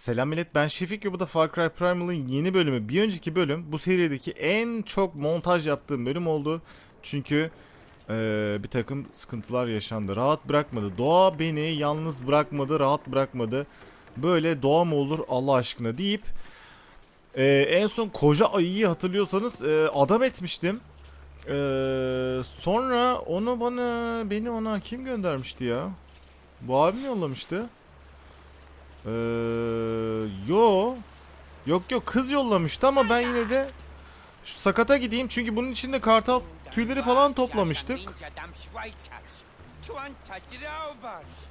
Selam millet ben Şefik ve bu da Far Cry Primal'ın yeni bölümü. Bir önceki bölüm bu serideki en çok montaj yaptığım bölüm oldu. Çünkü eee, bir takım sıkıntılar yaşandı. Rahat bırakmadı. Doğa beni yalnız bırakmadı, rahat bırakmadı. Böyle doğa mı olur Allah aşkına deyip eee, en son koca ayıyı hatırlıyorsanız eee, adam etmiştim. Eee, sonra onu bana, beni ona kim göndermişti ya? Bu abi mi yollamıştı? Ee, yo. Yok yok kız yollamıştı ama ben yine de şu sakata gideyim çünkü bunun içinde kartal tüyleri falan toplamıştık.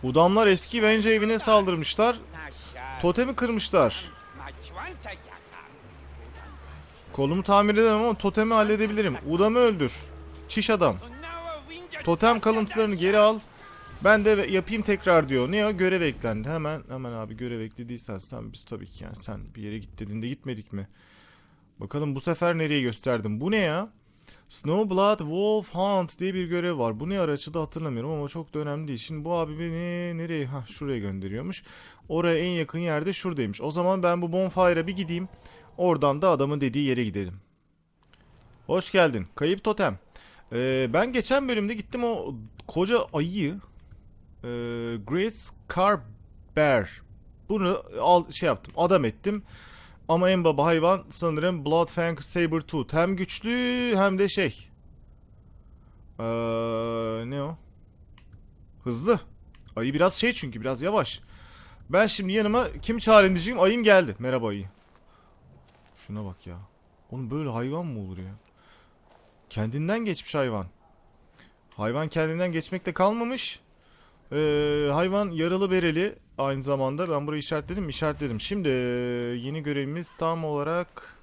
Udamlar eski Venge evine saldırmışlar. Totemi kırmışlar. Kolumu tamir edemem ama totemi halledebilirim. Udamı öldür. Çiş adam. Totem kalıntılarını geri al. Ben de yapayım tekrar diyor. Ne o? Görev eklendi. Hemen hemen abi görev eklediysen sen biz tabii ki yani sen bir yere git dediğinde gitmedik mi? Bakalım bu sefer nereye gösterdim. Bu ne ya? Snowblood Wolf Hunt diye bir görev var. Bu ne araçı da hatırlamıyorum ama çok da önemli değil. Şimdi bu abi beni nereye? Ha şuraya gönderiyormuş. Oraya en yakın yerde şuradaymış. O zaman ben bu bonfire'a bir gideyim. Oradan da adamın dediği yere gidelim. Hoş geldin. Kayıp totem. Ee, ben geçen bölümde gittim o koca ayıyı ee, Great Scar Bear. Bunu al şey yaptım. Adam ettim. Ama en baba hayvan sanırım Bloodfang Sabertooth. Hem güçlü hem de şey. Ee, ne o? Hızlı. Ayı biraz şey çünkü biraz yavaş. Ben şimdi yanıma kim çağırayım diyeceğim. Ayım geldi. Merhaba ayı. Şuna bak ya. Oğlum böyle hayvan mı olur ya? Kendinden geçmiş hayvan. Hayvan kendinden geçmekte kalmamış. Ee, hayvan yaralı bereli aynı zamanda. Ben burayı işaretledim? İşaretledim. Şimdi yeni görevimiz tam olarak...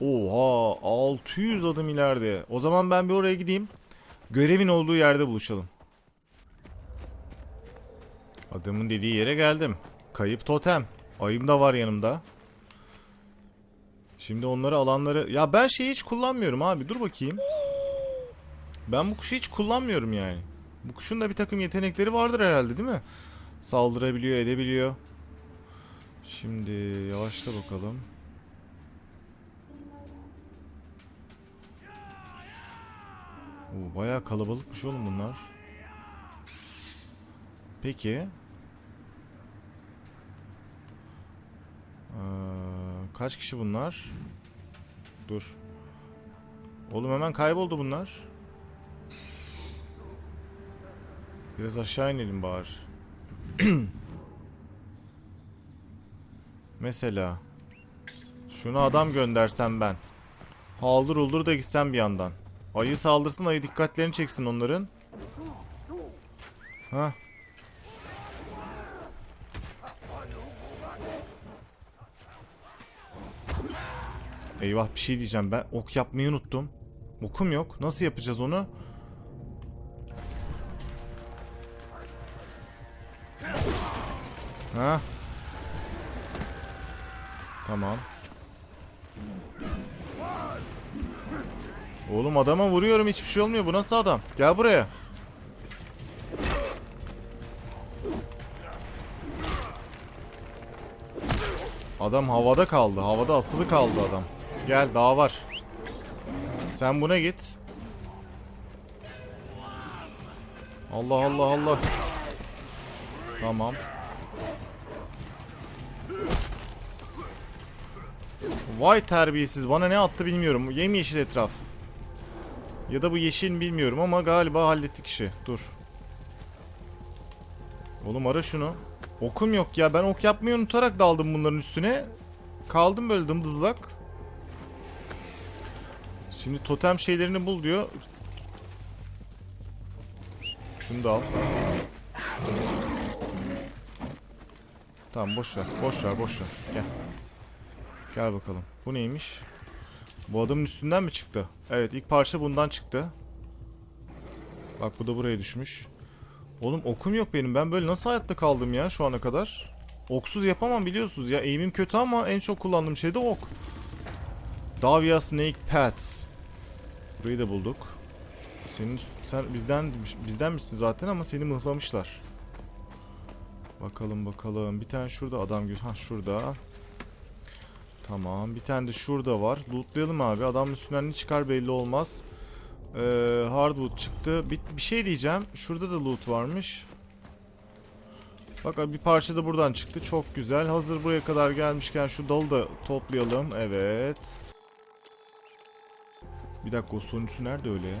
Oha 600 adım ileride. O zaman ben bir oraya gideyim. Görevin olduğu yerde buluşalım. Adamın dediği yere geldim. Kayıp totem. Ayım da var yanımda. Şimdi onları alanları... Ya ben şeyi hiç kullanmıyorum abi. Dur bakayım. Ben bu kuşu hiç kullanmıyorum yani. Bu kuşun da bir takım yetenekleri vardır herhalde değil mi? Saldırabiliyor, edebiliyor. Şimdi yavaşla bakalım. Oo, bayağı kalabalıkmış oğlum bunlar. Peki. Ee, kaç kişi bunlar? Dur. Oğlum hemen kayboldu bunlar. Biraz aşağı inelim bari. Mesela. Şunu adam göndersem ben. Haldır uldur da gitsem bir yandan. Ayı saldırsın ayı dikkatlerini çeksin onların. Ha. Eyvah bir şey diyeceğim ben ok yapmayı unuttum. Okum yok. Nasıl yapacağız onu? Ha? Tamam. Oğlum adama vuruyorum hiçbir şey olmuyor. Bu nasıl adam? Gel buraya. Adam havada kaldı. Havada asılı kaldı adam. Gel daha var. Sen buna git. Allah Allah Allah. Tamam. Vay terbiyesiz bana ne attı bilmiyorum. Yemyeşil etraf. Ya da bu yeşil mi bilmiyorum ama galiba hallettik işi. Dur. Oğlum ara şunu. Okum yok ya. Ben ok yapmayı unutarak daldım bunların üstüne. Kaldım böyle dımdızlak. Şimdi totem şeylerini bul diyor. Şunu da al. Tamam boş ver. Boş ver, boş ver. Gel. Gel bakalım. Bu neymiş? Bu adamın üstünden mi çıktı? Evet ilk parça bundan çıktı. Bak bu da buraya düşmüş. Oğlum okum yok benim. Ben böyle nasıl hayatta kaldım ya şu ana kadar? Oksuz yapamam biliyorsunuz ya. Eğimim kötü ama en çok kullandığım şey de ok. Davia Snake Pets. Burayı da bulduk. Senin sen bizden bizden misin zaten ama seni mıhlamışlar. Bakalım bakalım. Bir tane şurada adam gö- Ha şurada. Tamam. Bir tane de şurada var. Lootlayalım abi. Adamın üstünden ne çıkar belli olmaz. Ee, hardwood çıktı. Bir, bir şey diyeceğim. Şurada da loot varmış. Bak abi bir parça da buradan çıktı. Çok güzel. Hazır buraya kadar gelmişken şu dalı da toplayalım. Evet. Bir dakika o sonuncusu nerede öyle ya?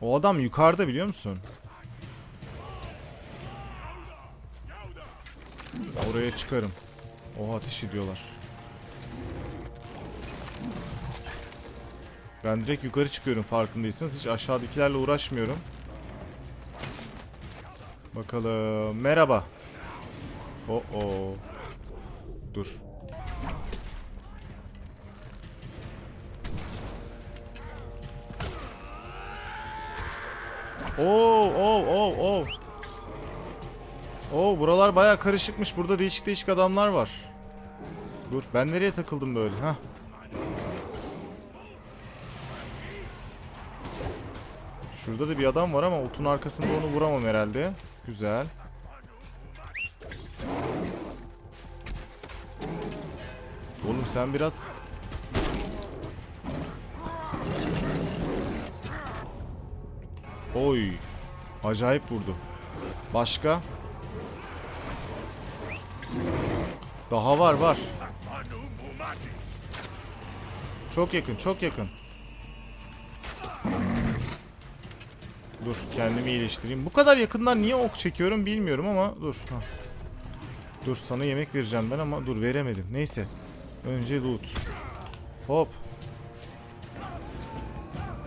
O adam yukarıda biliyor musun? Oraya çıkarım. O ateş ediyorlar. Ben direkt yukarı çıkıyorum farkındaysanız. Hiç aşağıdakilerle uğraşmıyorum. Bakalım. Merhaba. Oh oh. Dur. Oo, oo, oo, oo. Oo, buralar baya karışıkmış. Burada değişik değişik adamlar var. Dur, ben nereye takıldım böyle? Hah. Şurada da bir adam var ama otun arkasında onu vuramam herhalde. Güzel. Oğlum sen biraz Oy. Acayip vurdu. Başka? Daha var var. Çok yakın, çok yakın. Dur, kendimi iyileştireyim. Bu kadar yakından niye ok çekiyorum bilmiyorum ama dur. Ha. Dur, sana yemek vereceğim ben ama dur veremedim. Neyse. Önce loot. Hop.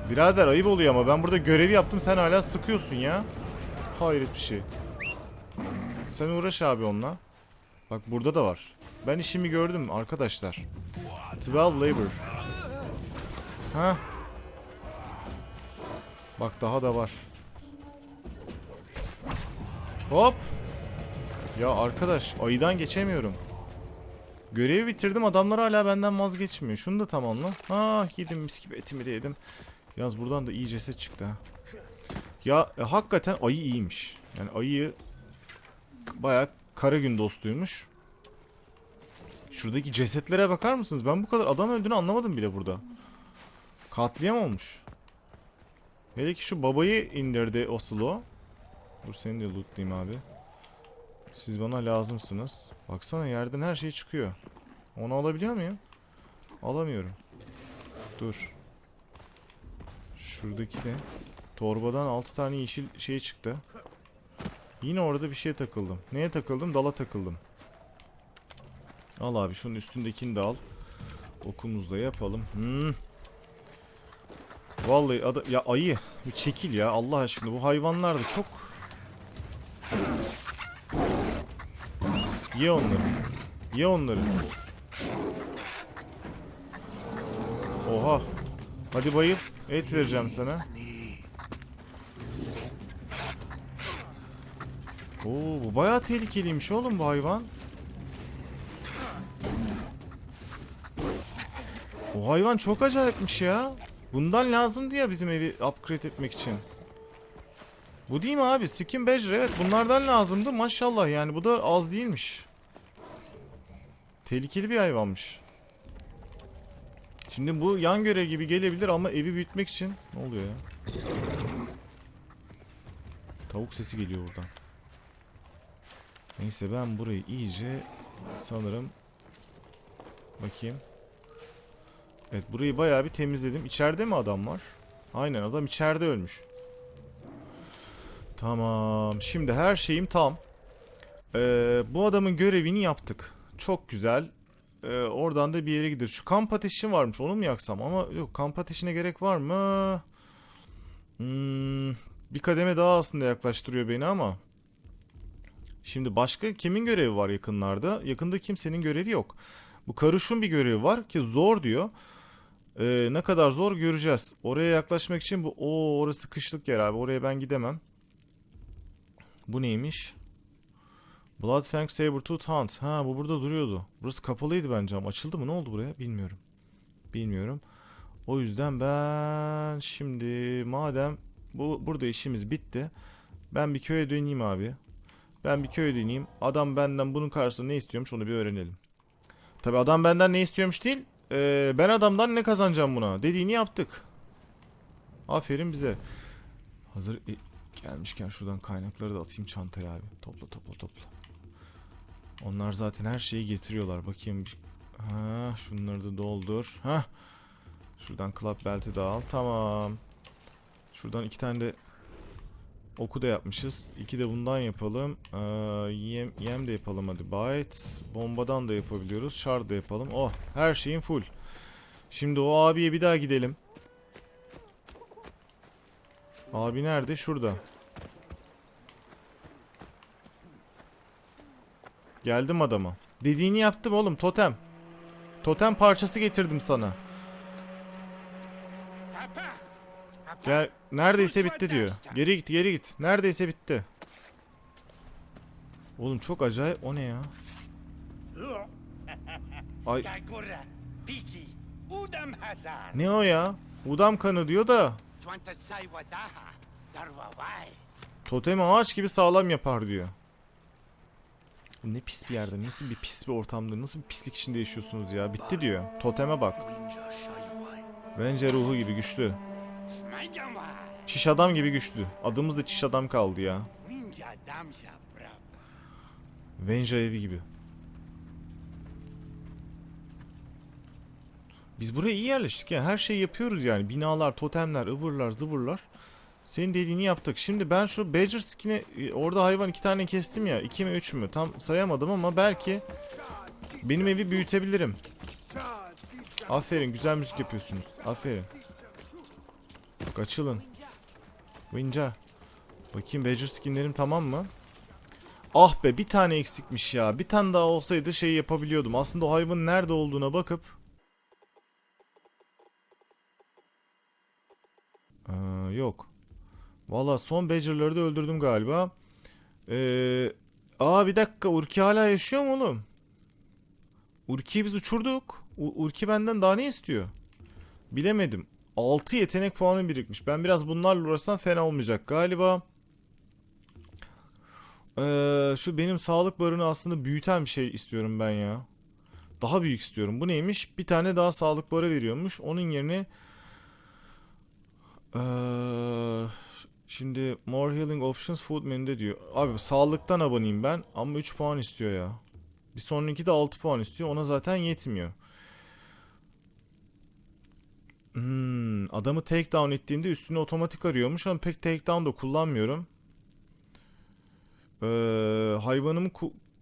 Birader ayıp oluyor ama ben burada görevi yaptım sen hala sıkıyorsun ya. Hayret bir şey. Sen uğraş abi onunla. Bak burada da var. Ben işimi gördüm arkadaşlar. 12 labor. Ha? Bak daha da var. Hop. Ya arkadaş ayıdan geçemiyorum. Görevi bitirdim adamlar hala benden vazgeçmiyor. Şunu da tamamla. Ah yedim mis gibi etimi de yedim. Yalnız buradan da iyi ceset çıktı ha. Ya e, hakikaten ayı iyiymiş. Yani ayı bayağı kara gün dostuymuş. Şuradaki cesetlere bakar mısınız? Ben bu kadar adam öldüğünü anlamadım bile burada. Katliam olmuş. Hele ki şu babayı indirdi Oslo. Dur seni de lootlayayım abi. Siz bana lazımsınız. Baksana yerden her şey çıkıyor. Onu alabiliyor muyum? Alamıyorum. Dur. Şuradaki de. Torbadan 6 tane yeşil şey çıktı. Yine orada bir şeye takıldım. Neye takıldım? Dala takıldım. Al abi şunun üstündekini de al. Okumuzda yapalım. Hmm. Vallahi ada ya ayı bir çekil ya Allah aşkına bu hayvanlar da çok Ye onları. Ye onları. Oha. Hadi bayıl. Et vereceğim sana. Oo bu bayağı tehlikeliymiş oğlum bu hayvan. O hayvan çok acayipmiş ya. Bundan lazımdı ya bizim evi upgrade etmek için. Bu değil mi abi? Skin Badger evet bunlardan lazımdı. Maşallah yani bu da az değilmiş. Tehlikeli bir hayvanmış. Şimdi bu yan görev gibi gelebilir ama evi büyütmek için ne oluyor ya? Tavuk sesi geliyor buradan. Neyse ben burayı iyice sanırım bakayım. Evet burayı bayağı bir temizledim. İçeride mi adam var? Aynen adam içeride ölmüş. Tamam. Şimdi her şeyim tam. Ee, bu adamın görevini yaptık. Çok güzel. Ee, oradan da bir yere gidiyor. Şu kamp ateşi varmış. Onu mu yaksam? Ama yok kamp ateşine gerek var mı? Hmm, bir kademe daha aslında yaklaştırıyor beni ama. Şimdi başka kimin görevi var yakınlarda? Yakında kimsenin görevi yok. Bu karışım bir görevi var ki zor diyor. Ee, ne kadar zor göreceğiz. Oraya yaklaşmak için bu o orası kışlık yer abi. Oraya ben gidemem. Bu neymiş? Bloodfang Sabertooth Hunt. Ha bu burada duruyordu. Burası kapalıydı bence ama açıldı mı? Ne oldu buraya? Bilmiyorum. Bilmiyorum. O yüzden ben şimdi madem bu burada işimiz bitti. Ben bir köye döneyim abi. Ben bir köye döneyim. Adam benden bunun karşısında ne istiyormuş onu bir öğrenelim. Tabi adam benden ne istiyormuş değil. Ee, ben adamdan ne kazanacağım buna? Dediğini yaptık. Aferin bize. Hazır e, gelmişken şuradan kaynakları da atayım çantaya abi. Topla topla topla. Onlar zaten her şeyi getiriyorlar. Bakayım. Ha, şunları da doldur. Ha. Şuradan club belt'i de al. Tamam. Şuradan iki tane de oku da yapmışız. İki de bundan yapalım. Ee, yem, yem de yapalım hadi. Bite. Bombadan da yapabiliyoruz. Shard da yapalım. Oh her şeyin full. Şimdi o abiye bir daha gidelim. Abi nerede? Şurada. Geldim adama. Dediğini yaptım oğlum totem. Totem parçası getirdim sana. Gel neredeyse bitti diyor. Geri git geri git. Neredeyse bitti. Oğlum çok acayip o ne ya? Ay ne o ya? Udam kanı diyor da totemi ağaç gibi sağlam yapar diyor. Ne pis bir yerde, nasıl bir pis bir ortamda, nasıl bir pislik içinde yaşıyorsunuz ya? Bitti diyor. Toteme bak. Bence ruhu gibi güçlü. Çiş adam gibi güçlü. Adımız da çiş adam kaldı ya. Venja evi gibi. Biz buraya iyi yerleştik ya. Her şeyi yapıyoruz yani. Binalar, totemler, ıvırlar, zıvırlar. Senin dediğini yaptık. Şimdi ben şu Badger skin'i e, orada hayvan iki tane kestim ya. iki mi üç mü? Tam sayamadım ama belki benim evi büyütebilirim. Aferin güzel müzik yapıyorsunuz. Aferin. Bak açılın. Winja. Bakayım Badger skinlerim tamam mı? Ah be bir tane eksikmiş ya. Bir tane daha olsaydı şey yapabiliyordum. Aslında o hayvanın nerede olduğuna bakıp Aa, yok. Valla son Badger'ları da öldürdüm galiba. Ee, aa bir dakika Urki hala yaşıyor mu oğlum? Urki'yi biz uçurduk. U- Urki benden daha ne istiyor? Bilemedim. 6 yetenek puanı birikmiş. Ben biraz bunlarla uğraşsam fena olmayacak galiba. Ee, şu benim sağlık barını aslında büyüten bir şey istiyorum ben ya. Daha büyük istiyorum. Bu neymiş? Bir tane daha sağlık barı veriyormuş. Onun yerine ee, şimdi more healing options food menüde diyor. Abi sağlıktan aboneyim ben ama 3 puan istiyor ya. Bir sonraki de 6 puan istiyor. Ona zaten yetmiyor. Hmm, adamı takedown ettiğimde üstüne otomatik arıyormuş ama pek takedown da kullanmıyorum. Ee, hayvanımı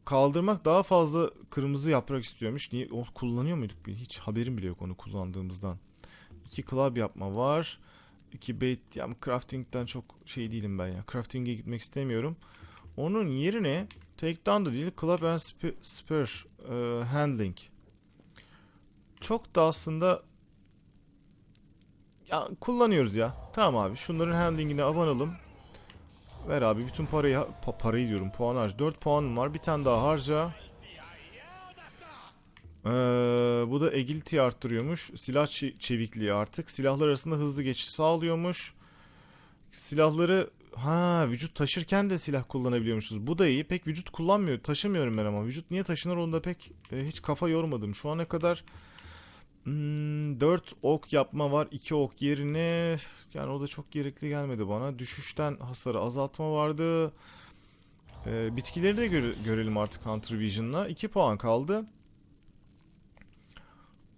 kaldırmak daha fazla kırmızı yaprak istiyormuş. Niye? O kullanıyor muyduk? Hiç haberim bile yok onu kullandığımızdan. İki club yapma var. İki bait yani crafting'den çok şey değilim ben ya. Crafting'e gitmek istemiyorum. Onun yerine takedown da değil club and sp- spur e, handling. Çok da aslında ya kullanıyoruz ya. Tamam abi şunların handling'ine abanalım. Ver abi bütün parayı pa- parayı diyorum puan harca. 4 puanım var bir tane daha harca. Ee, bu da agility arttırıyormuş. Silah çe- çevikliği artık. Silahlar arasında hızlı geçiş sağlıyormuş. Silahları ha vücut taşırken de silah kullanabiliyormuşuz. Bu da iyi. Pek vücut kullanmıyor. Taşımıyorum ben ama. Vücut niye taşınır onu da pek e, hiç kafa yormadım. Şu ana kadar hmm, 4 ok yapma var. 2 ok yerine yani o da çok gerekli gelmedi bana. Düşüşten hasarı azaltma vardı. Ee, bitkileri de göre- görelim artık Hunter Vision'la. 2 puan kaldı.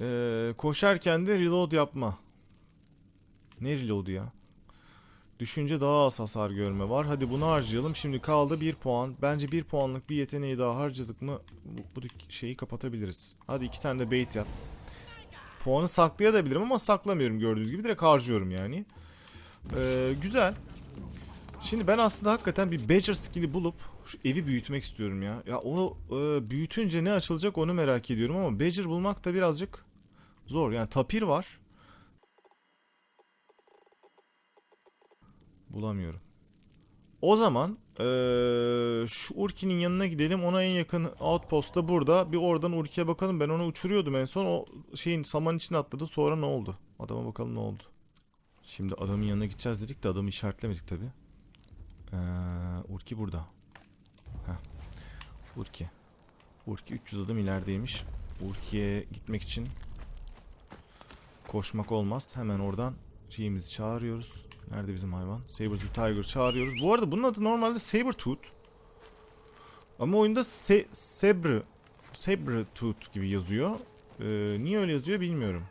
Ee, koşarken de reload yapma. Ne reload'u ya? Düşünce daha az hasar görme var. Hadi bunu harcayalım. Şimdi kaldı 1 puan. Bence 1 puanlık bir yeteneği daha harcadık mı bu, bu şeyi kapatabiliriz. Hadi iki tane de bait yap. Puanı saklayabilirim ama saklamıyorum gördüğünüz gibi. Direkt harcıyorum yani. Ee, güzel. Şimdi ben aslında hakikaten bir Badger skill'i bulup şu evi büyütmek istiyorum ya. Ya onu e, büyütünce ne açılacak onu merak ediyorum ama Badger bulmak da birazcık zor. Yani tapir var. Bulamıyorum. O zaman Ee, şu Urki'nin yanına gidelim. Ona en yakın outpost da burada. Bir oradan Urki'ye bakalım. Ben onu uçuruyordum en son. O şeyin saman içine atladı. Sonra ne oldu? Adama bakalım ne oldu. Şimdi adamın yanına gideceğiz dedik de adamı işaretlemedik tabi. Ee, Urki burada. Heh. Urki. Urki 300 adım ilerideymiş. Urki'ye gitmek için koşmak olmaz. Hemen oradan şeyimizi çağırıyoruz. Nerede bizim hayvan? Sabertooth Tiger çağırıyoruz. Bu arada bunun adı normalde Sabertooth. Ama oyunda Se Sabre Sabertooth gibi yazıyor. Ee, niye öyle yazıyor bilmiyorum.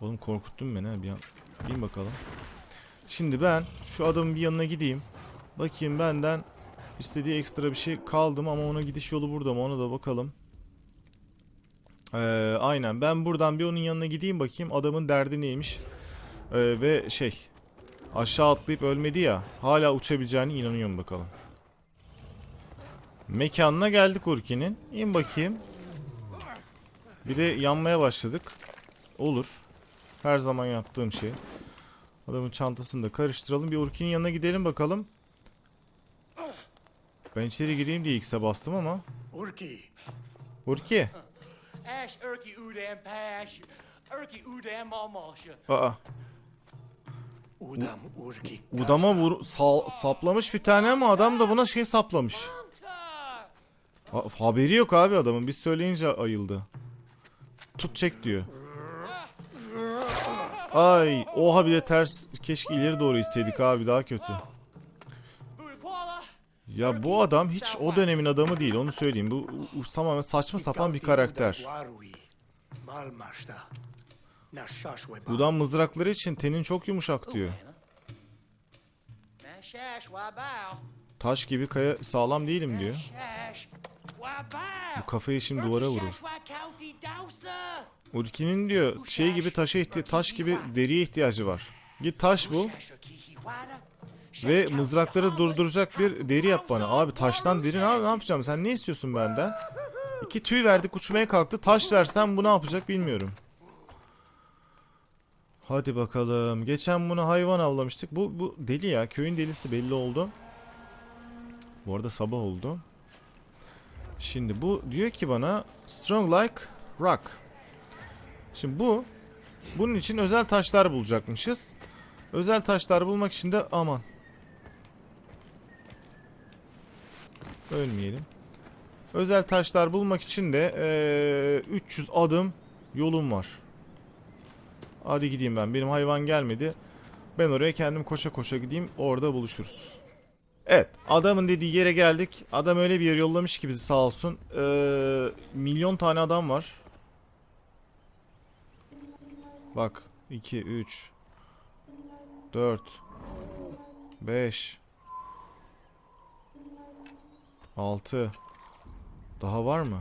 Oğlum korkuttun beni ha bir an. Bin bakalım. Şimdi ben şu adamın bir yanına gideyim. Bakayım benden istediği ekstra bir şey kaldı mı ama ona gidiş yolu burada mı ona da bakalım. Ee, aynen ben buradan bir onun yanına gideyim bakayım adamın derdi neymiş. Ee, ve şey aşağı atlayıp ölmedi ya hala uçabileceğine inanıyorum bakalım. Mekanına geldik Urki'nin. İn bakayım. Bir de yanmaya başladık. Olur. Her zaman yaptığım şey. Adamın çantasını da karıştıralım. Bir Urki'nin yanına gidelim bakalım. Ben içeri gireyim diye X'e bastım ama. Urki. Urki. Ash Urki Udam Pash. Urki Udam Almosh. Aa. Udam Urki. Udama vur, sal- saplamış bir tane ama adam da buna şey saplamış. Ha- haberi yok abi adamın. Biz söyleyince ayıldı. Tut çek diyor. Ay, oha bile ters. Keşke ileri doğru itseydik abi daha kötü. Ya bu adam hiç o dönemin adamı değil onu söyleyeyim. Bu, bu tamamen saçma sapan bir karakter. Udam mızrakları için tenin çok yumuşak diyor. Taş gibi kaya sağlam değilim diyor. Bu kafayı şimdi duvara vurur. Urki'nin diyor şey gibi taşa ihti taş gibi deriye ihtiyacı var. Git taş bul ve mızrakları durduracak bir deri yap bana. Abi taştan deri ne, ne yapacağım? Sen ne istiyorsun benden? İki tüy verdik uçmaya kalktı. Taş versem bu ne yapacak bilmiyorum. Hadi bakalım. Geçen bunu hayvan avlamıştık. Bu, bu deli ya. Köyün delisi belli oldu. Bu arada sabah oldu. Şimdi bu diyor ki bana strong like rock. Şimdi bu bunun için özel taşlar bulacakmışız. Özel taşlar bulmak için de aman. Ölmeyelim. Özel taşlar bulmak için de eee, 300 adım yolum var. Hadi gideyim ben. Benim hayvan gelmedi. Ben oraya kendim koşa koşa gideyim. Orada buluşuruz. Evet. Adamın dediği yere geldik. Adam öyle bir yer yollamış ki bizi sağ olsun. Eee, milyon tane adam var. Bak 2 3 4 5 6 Daha var mı?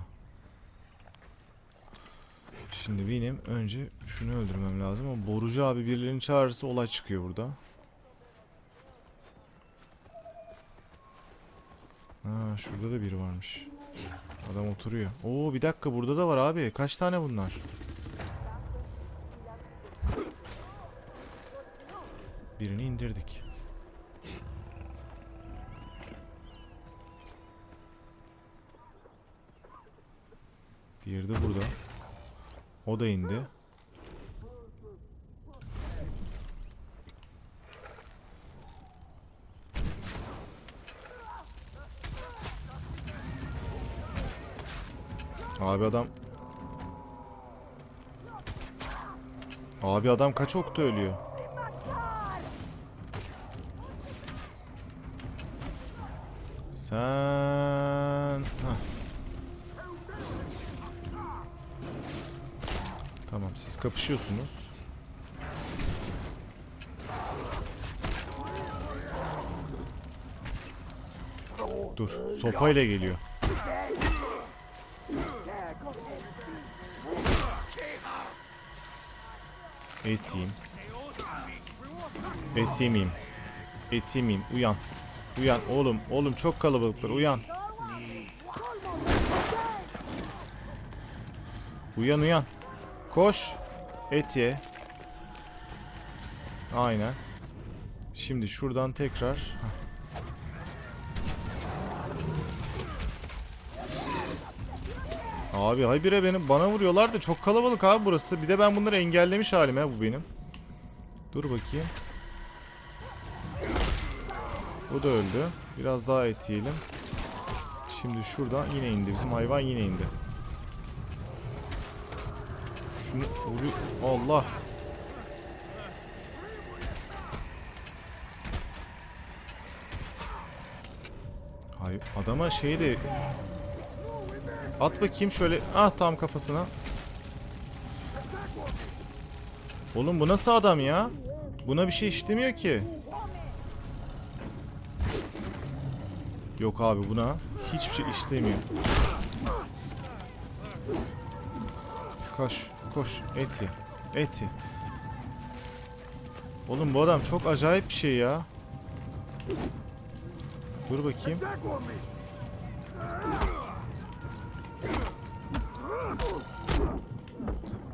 Şimdi benim önce şunu öldürmem lazım ama Borucu abi birilerini çağırırsa olay çıkıyor burada. Ha şurada da biri varmış. Adam oturuyor. Oo bir dakika burada da var abi. Kaç tane bunlar? Birini indirdik. Diğeri de burada. O da indi. Abi adam Abi adam kaç okta ölüyor? Sen... Tamam siz kapışıyorsunuz. Dur sopayla geliyor. Et yiyeyim. Et yemeyeyim. Et yemeyeyim. Uyan. Uyan oğlum. Oğlum çok kalabalıklar. Uyan. Uyan uyan. Koş. Et ye. Aynen. Şimdi şuradan tekrar. Abi habire benim bana vuruyorlar da çok kalabalık abi burası. Bir de ben bunları engellemiş halim ya bu benim. Dur bakayım. Bu da öldü. Biraz daha et yiyelim. Şimdi şuradan yine indi. Bizim hayvan yine indi. Şunu vuruyor. Allah. Hayır adama şeyi de At bakayım şöyle. Ah tam kafasına. Oğlum bu nasıl adam ya? Buna bir şey işlemiyor ki. Yok abi buna hiçbir şey işlemiyor. Koş, koş. Eti. Eti. Oğlum bu adam çok acayip bir şey ya. Dur bakayım.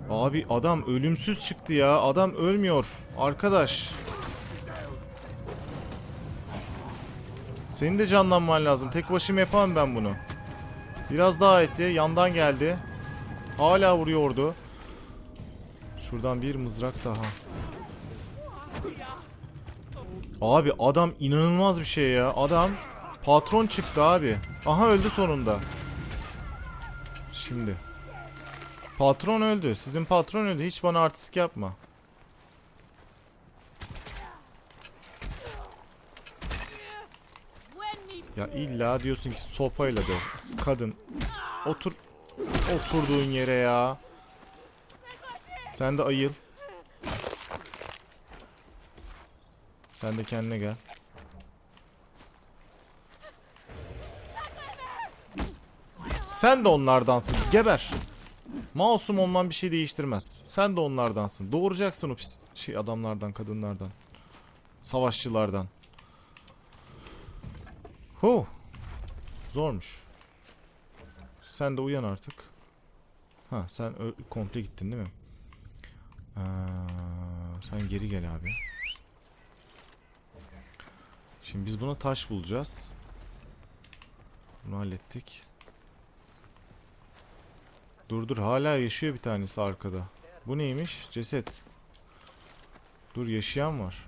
Abi adam ölümsüz çıktı ya. Adam ölmüyor. Arkadaş. Senin de canlanman lazım. Tek başıma yapamam ben bunu. Biraz daha etti. Yandan geldi. Hala vuruyordu. Şuradan bir mızrak daha. Abi adam inanılmaz bir şey ya. Adam patron çıktı abi. Aha öldü sonunda. Şimdi. Patron öldü. Sizin patron öldü. Hiç bana artistik yapma. Ya illa diyorsun ki sopayla döv. Kadın. Otur. Oturduğun yere ya. Sen de ayıl. Sen de kendine gel. Sen de onlardansın. Geber. Masum olman bir şey değiştirmez. Sen de onlardansın. Doğuracaksın o pis şey adamlardan, kadınlardan. Savaşçılardan. Hu. Zormuş. Sen de uyan artık. Ha sen komple gittin değil mi? Aa, sen geri gel abi. Şimdi biz buna taş bulacağız. Bunu hallettik. Dur dur hala yaşıyor bir tanesi arkada. Bu neymiş? Ceset. Dur yaşayan var.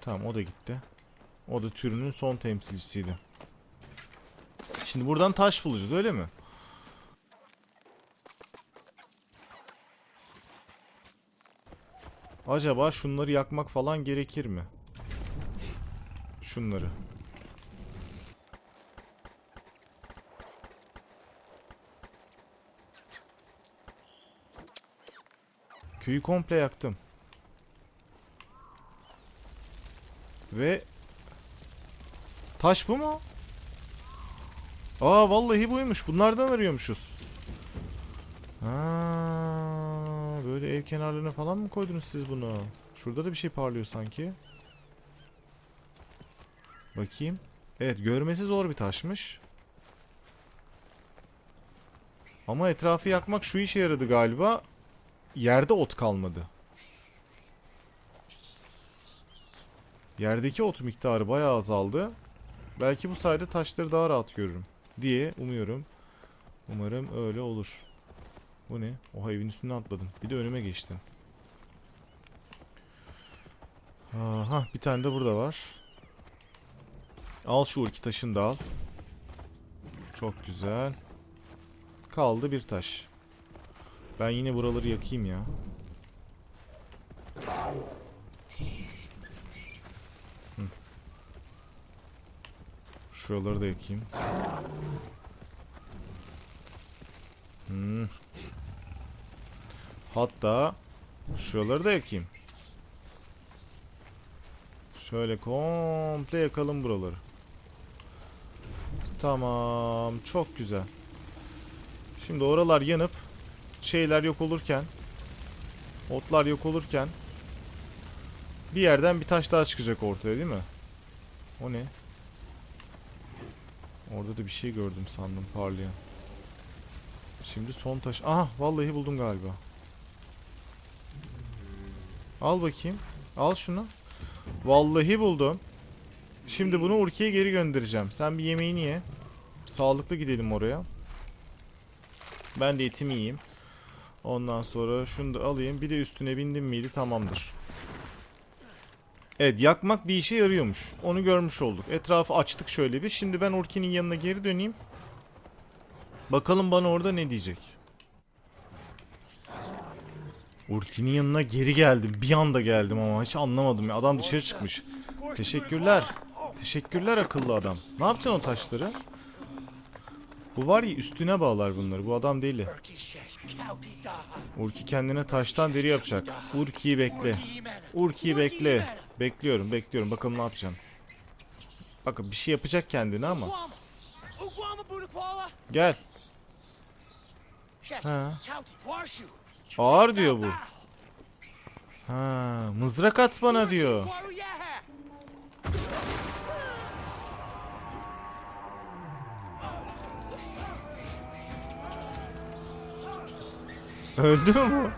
Tamam o da gitti. O da türünün son temsilcisiydi. Şimdi buradan taş bulacağız öyle mi? Acaba şunları yakmak falan gerekir mi? Şunları. Köyü komple yaktım. Ve taş bu mu? Aa vallahi buymuş. Bunlardan arıyormuşuz. Ha, böyle ev kenarlarına falan mı koydunuz siz bunu? Şurada da bir şey parlıyor sanki. Bakayım. Evet görmesi zor bir taşmış. Ama etrafı yakmak şu işe yaradı galiba. Yerde ot kalmadı. Yerdeki ot miktarı bayağı azaldı. Belki bu sayede taşları daha rahat görürüm diye umuyorum. Umarım öyle olur. Bu ne? Oha evin üstüne atladım. Bir de önüme geçtin. Aha bir tane de burada var. Al şu iki taşını da al. Çok güzel. Kaldı bir taş. Ben yine buraları yakayım ya. Hı. Şuraları da yakayım. Hmm. Hatta şuraları da yakayım. Şöyle komple yakalım buraları. Tamam, çok güzel. Şimdi oralar yanıp şeyler yok olurken otlar yok olurken bir yerden bir taş daha çıkacak ortaya değil mi? O ne? Orada da bir şey gördüm sandım parlayan. Şimdi son taş. Aha vallahi buldum galiba. Al bakayım. Al şunu. Vallahi buldum. Şimdi bunu Urki'ye geri göndereceğim. Sen bir yemeğini ye. Sağlıklı gidelim oraya. Ben de etimi yiyeyim. Ondan sonra şunu da alayım. Bir de üstüne bindim miydi tamamdır. Evet yakmak bir işe yarıyormuş. Onu görmüş olduk. Etrafı açtık şöyle bir. Şimdi ben Urki'nin yanına geri döneyim. Bakalım bana orada ne diyecek. Urki'nin yanına geri geldim. Bir anda geldim ama hiç anlamadım ya. Adam dışarı çıkmış. Teşekkürler. Teşekkürler akıllı adam. Ne yapacaksın o taşları? Bu var ya üstüne bağlar bunları. Bu adam değil. Urki kendine taştan deri yapacak. Urki'yi bekle. Urki'yi Urki bekle. Bekliyorum, bekliyorum. Bakalım ne yapacaksın. Bakın bir şey yapacak kendine ama. Gel. Ha. Ağır diyor bu. Ha, mızrak at bana diyor. Öldü mü?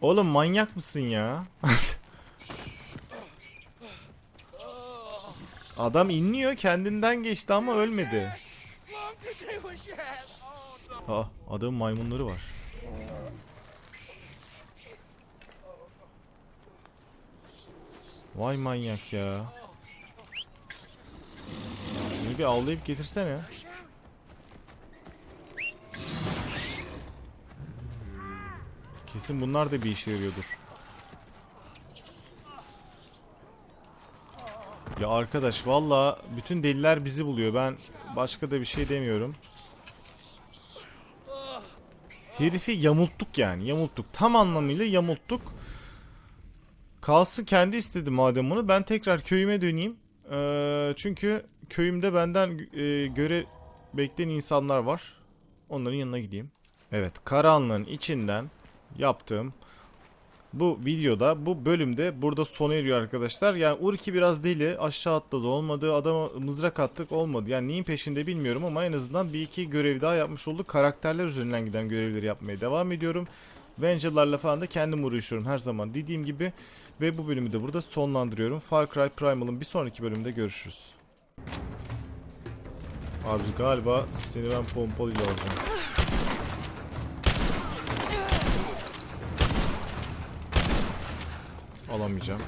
Oğlum manyak mısın ya? Adam inliyor kendinden geçti ama ölmedi. Ha, adamın maymunları var. Vay manyak ya. Bunu bir avlayıp getirsene. Kesin bunlar da bir işe yarıyordur. Ya arkadaş valla bütün deliler bizi buluyor. Ben başka da bir şey demiyorum. Herifi yamulttuk yani. Yamulttuk. Tam anlamıyla yamulttuk. Kalsın kendi istedi madem bunu. Ben tekrar köyüme döneyim. Ee, çünkü köyümde benden e, göre bekleyen insanlar var. Onların yanına gideyim. Evet. Karanlığın içinden yaptığım bu videoda, bu bölümde burada sona eriyor arkadaşlar. Yani Urki biraz deli. Aşağı atladı olmadı. Adama mızrak attık olmadı. Yani neyin peşinde bilmiyorum ama en azından bir iki görev daha yapmış olduk. Karakterler üzerinden giden görevleri yapmaya devam ediyorum. Venge'larla falan da kendim uğraşıyorum her zaman dediğim gibi. Ve bu bölümü de burada sonlandırıyorum. Far Cry Primal'ın bir sonraki bölümde görüşürüz. Abi galiba seni ben pompalıyla alacağım. Alamayacağım.